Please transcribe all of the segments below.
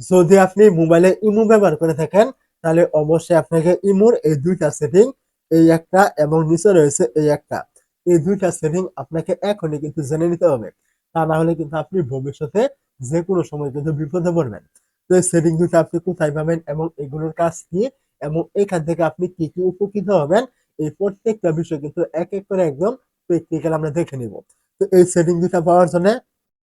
যদি আপনি মোবাইলে ইমো ব্যবহার করে থাকেন, তাহলে অবশ্যই আপনাকে ইমোর এই দুইটা সেটিং, এই একটা এবং নিচে রয়েছে এই একটা। এই দুইটা সেটিং আপনাকে এখনই কিন্তু জেনে নিতে হবে। তা না হলে কিন্তু আপনি ভবিষ্যতে যে কোনো সময় কিন্তু বিপদে পড়বেন। তো এই সেটিং দুটো আপনি কোথায় পাবেন এবং এগুলোর কাজ কি এবং এখান থেকে আপনি কি কি উপকৃত হবেন, এই প্রত্যেকটা বিষয় কিন্তু এক এক করে একদম প্র্যাকটিক্যাল আমরা দেখে নিব। তো এই সেটিং দুটা পাওয়ার জন্য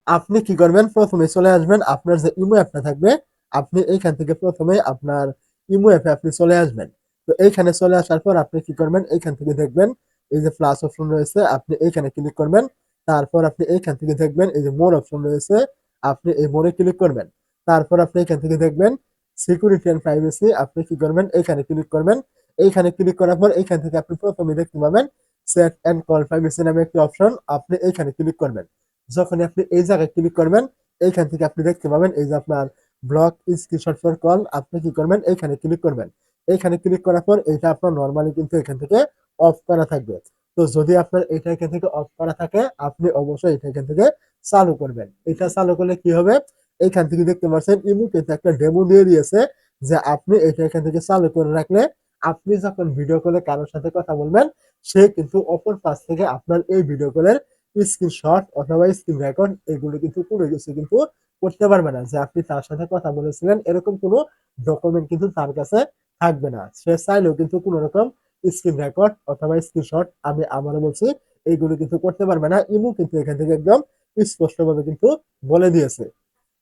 আপনি কি করবেন? প্রথমে চলে আসবেন, আপনার যে ইমো অ্যাপটা থাকবে, আপনি এইখান থেকে প্রথমে আপনার ইমো অ্যাপে আপনি চলে আসবেন। তো এইখানে চলে আসার পর আপনি কি করবেন? এইখান থেকে দেখবেন, এই যে প্লাস অপশন রয়েছে, আপনি এইখানে ক্লিক করবেন। তারপর আপনি এইখান থেকে দেখবেন, এই যে মোর অপশন রয়েছে, আপনি এই মোরে ক্লিক করবেন। তারপর আপনি এখান থেকে দেখবেন সিকিউরিটি অ্যান্ড প্রাইভেসি আপনি কি করবেন? এইখানে ক্লিক করবেন। এইখানে ক্লিক করার পর এইখান থেকে আপনি প্রথমে দেখতে পাবেন সেট অ্যান্ড কল প্রাইভেসি নামে একটি অপশন আপনি এইখানে ক্লিক করবেন। যখন আপনি এই জায়গায় ক্লিক করবেন, এইখান থেকে আপনি দেখতে পাবেন এই যে আপনার ব্লক স্ক্রিনশট ফর কল আপনি কি করবেন? এইখানে ক্লিক করবেন। এইখানে ক্লিক করার পর এটা আপনার নর্মালি কিন্তু এখান থেকে অফ করা থাকবে। তো যদি আপনার এটা এখান থেকে অফ করা থাকে, আপনি অবশ্যই এটা এখান থেকে চালু করবেন। এটা চালু করলে কি হবে? এইখান থেকে দেখতে পাচ্ছেন ইমু কিন্তু একটা ডেমো দিয়ে দিয়েছে যে আপনি এটা এখান থেকে চালু করে রাখলে আপনি যখন ভিডিও কলে কারোর সাথে কথা বলবেন, সে কিন্তু অপর পাশ থেকে আপনার এই ভিডিও কলের স্ক্রিনশট অথবা স্ক্রিন রেকর্ড, এগুলো কিন্তু কোনো কিছু কিন্তু করতে পারবে না। যে আপনি তার সাথে কথা বলেছিলেন, এরকম কোনো ডকুমেন্ট কিন্তু তার কাছে থাকবে না। সে চাইলেও কিন্তু কোনো রকম স্ক্রিন রেকর্ড অথবা স্ক্রিনশট আমি আবারও বলছি এইগুলো কিন্তু করতে পারবে না। ইমু কিন্তু এখান থেকে একদম স্পষ্টভাবে কিন্তু বলে দিয়েছে।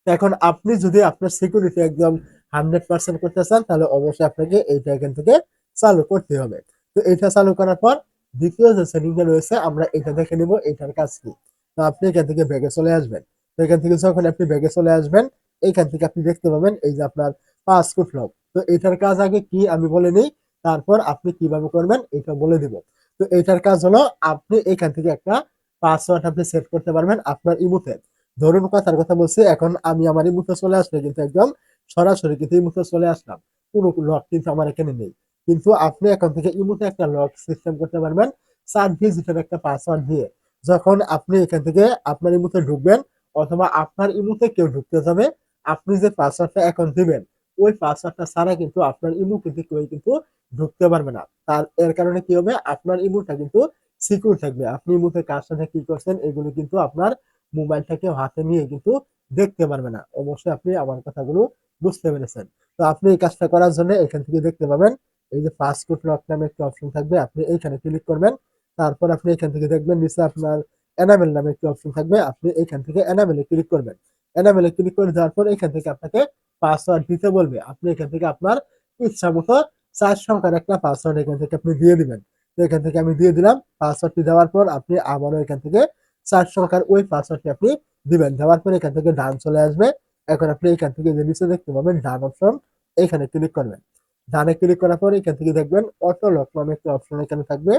এখন আপনি যদি আপনার সিকিউরিটি একদম হান্ড্রেড পার্সেন্ট করতে চান, তাহলে অবশ্যই আপনাকে এইটা এখান থেকে চালু করতে হবে। তো এটা চালু করার পর দ্বিতীয় যে সেটিংটা রয়েছে, আমরা এটা দেখে নিব, এটার কাজ কি? তো আপনি এখান থেকে ব্যাগে চলে আসবেন। তো এখান থেকে যখন আপনি ব্যাগে চলে আসবেন এইখান থেকে আপনি দেখতে পাবেন এই যে আপনার পাসপোর্ট লক তো এটার কাজ আগে কি আমি বলে নিই, তারপর আপনি কীভাবে করবেন এটা বলে দিব। তো এটার কাজ হলো, আপনি এখান থেকে একটা পাসওয়ার্ড আপনি সেট করতে পারবেন আপনার ইমুতে। ধরুন কথার কথা বলছি, এখন আমি আমার ইমুতে চলে আসলে কিন্তু একদম সরাসরি কিন্তু ইমুতে চলে আসলাম। কোনো লক কিন্তু আমার এখানে নেই। কিন্তু আপনি এখন থেকে ইমুতে একটা লক সিস্টেম করতে পারবেন চার ডিজিটের একটা পাসওয়ার্ড দিয়ে। যখন আপনি এখান থেকে আপনার ইমুতে ঢুকবেন, অথবা আপনার ইমুতে কেউ ঢুকতে যাবে, আপনি যে পাসওয়ার্ডটা এখন দিবেন, ওই পাসওয়ার্ডটা ছাড়া কিন্তু আপনার ইমু কিন্তু কেউ কিন্তু ঢুকতে পারবে না। তার, এর কারণে কি হবে? আপনার ইমুটা কিন্তু সিকিউর থাকবে। আপনি ইমুতে কার সাথে কি করছেন, এগুলো কিন্তু আপনার মোবাইলটাকে হাতে নিয়ে কিন্তু দেখতে পারবে না। অবশ্যই আপনি আমার কথাগুলো বুঝতে পেরেছেন। তো আপনি এই কাজটা করার জন্য এখান থেকে দেখতে পাবেন এই যে পাসপোর্ট লক নামে একটা অপশন থাকবে, আপনি এইখানে ক্লিক করবেন, তারপর আপনি এখান থেকে দেখবেন নিচে আপনার এনাবেল নামে একটি অপশন থাকবে, আপনি এখান থেকে এনাবেলে ক্লিক করবেন। এনাবেলে ক্লিক করে দেওয়ার পর এখান থেকে আপনাকে পাসওয়ার্ড দিতে বলবে। আপনি এখান থেকে আপনার ইচ্ছা মতো চার সংখ্যার একটা পাসওয়ার্ড এখান থেকে আপনি দিয়ে দিবেন। তো এখান থেকে আমি দিয়ে দিলাম পাসওয়ার্ডটি দেওয়ার পর আপনি আবারও এখান থেকে চার সংখ্যার ওই পাসওয়ার্ডটি আপনি দিবেন। দেওয়ার পর এখান থেকে ডান চলে আসবে। এখন আপনি এখান থেকে যে নিচে দেখতে পাবেন ডান অপশন এখানে ক্লিক করবেন। ডানে ক্লিক করার পর এখান থেকে দেখবেন অটো লক নামে একটা অপশন এখানে থাকবে।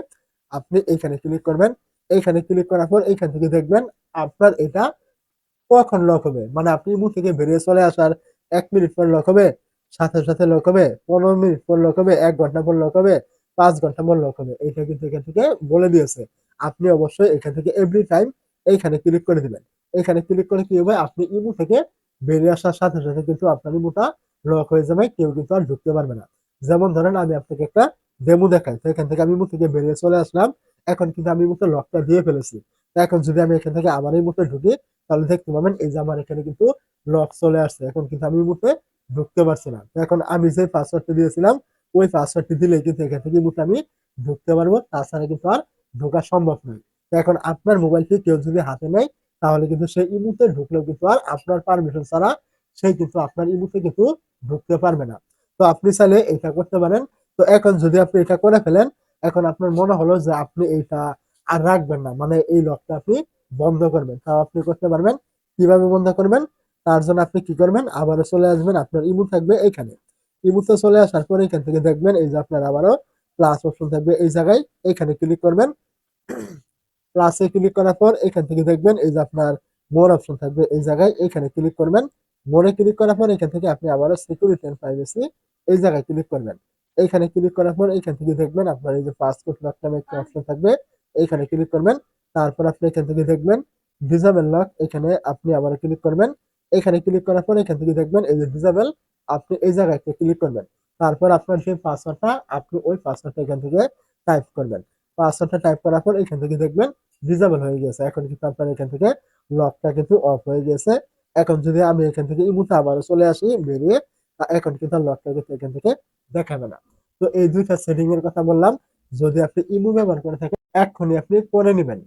আপনি এইখানে ক্লিক করবেন। এইখানে ক্লিক করার পর এইখান থেকে দেখবেন আপনার এটা কখন লক হবে? মানে আপনি মুখ থেকে বেরিয়ে চলে আসার এক মিনিট পর লক হবে, সাথে সাথে লক হবে, পনেরো মিনিট পর লক হবে, এক ঘণ্টা পর লক হবে, পাঁচ ঘণ্টা পর লক হবে। এইটা কিন্তু এখান থেকে বলে দিয়েছে। আপনি অবশ্যই এখান থেকে এভরি টাইম এইখানে ক্লিক করে দিবেন। এখানে ক্লিক করে কি হবে? আপনি ইমু থেকে বেরিয়ে আসার সাথে সাথে কিন্তু আপনার ইমুটা লক হয়ে যাবে, কেউ কিন্তু আর ঢুকতে পারবে না। যেমন ধরেন আমি আপনাকে একটা ডেমো দেখাই। তো এখান থেকে আমি ইমু থেকে বেরিয়ে চলে আসলাম। এখন কিন্তু আমি ইমুতে লকটা দিয়ে ফেলেছি। এখন যদি আমি এখান থেকে আবার ইমুতে ঢুকি, তাহলে দেখতে পাবেন এই যে আমার এখানে কিন্তু লক চলে আসছে। এখন কিন্তু আমি মুখে ঢুকতে পারছি না। এখন আমি যে পাসওয়ার্ডটা দিয়েছিলাম, ওই পাসওয়ার্ডটি দিলে কিন্তু এখান থেকে মুখে আমি ঢুকতে পারব। তাছাড়া কিন্তু আর ঢোকা সম্ভব নয়। এখন আপনার মোবাইলটি কেউ যদি হাতে নেয়, তাহলে কিন্তু সেই ইমুতে ঢুকলেও কিন্তু আর আপনার পারমিশন ছাড়া সেই কিন্তু আপনার ইমুতে কিন্তু ঢুকতে পারবে না। তো আপনি চাইলে এটা করতে পারেন। তো এখন যদি আপনি এটা করে ফেলেন, এখন আপনার মনে হলো যে আপনি এটা আর রাখবেন না। মানে এই লকটা আপনি বন্ধ করবেন। তাও আপনি করতে পারবেন। কীভাবে বন্ধ করবেন? তার জন্য আপনি কি করবেন? আবারও চলে আসবেন। আপনার ইমু থাকবে এইখানে। ইমুতে চলে আসার পর এখান থেকে দেখবেন এই যে আপনার আবারও প্লাস অপশন থাকবে এই জায়গায়। এখানে ক্লিক করবেন। প্লাসে ক্লিক করার পর এখান থেকে দেখবেন এই যে আপনার মোর অপশন থাকবে এই জায়গায়। এখানে ক্লিক করবেন। মোরে ক্লিক করার পর এখান থেকে আপনি আবারও সিকিউরিটি এন্ড প্রাইভেসি এই জায়গায় ক্লিক করবেন। এইখানে ক্লিক করার পর এখান থেকে দেখবেন আপনার এই যে পাসপোর্ট লক নামে একটা অপশন থাকবে। এইখানে ক্লিক করবেন। তারপর আপনি এখান থেকে দেখবেন ডিজাবেল লক এখানে আপনি আবার ক্লিক করবেন। এখানে ক্লিক করার পর এখান থেকে দেখবেন এই যে ডিসেবল আপনি এই জায়গায় ক্লিক করবেন। তারপর আপনার যে পাসওয়ার্ডটা আপনি ওই পাসওয়ার্ডটা এখান থেকে টাইপ করবেন। পাসওয়ার্ডটা টাইপ করার পর এখান থেকে দেখবেন ডিসেবল হয়ে গেছে। এখন কিন্তু আপনার এখান থেকে লকটা কিন্তু অফ হয়ে গেছে। এখন যদি আমি এখান থেকে ইমুতে আবারও চলে আসি, বেরিয়ে এখন কিন্তু লকটা কিন্তু এখান থেকে দেখাবে না। তো এই দুইটা সেটিং এর কথা বললাম, যদি আপনি ইমু ব্যবহার করে থাকেন, এক্ষুনি আপনি করে নেবেন।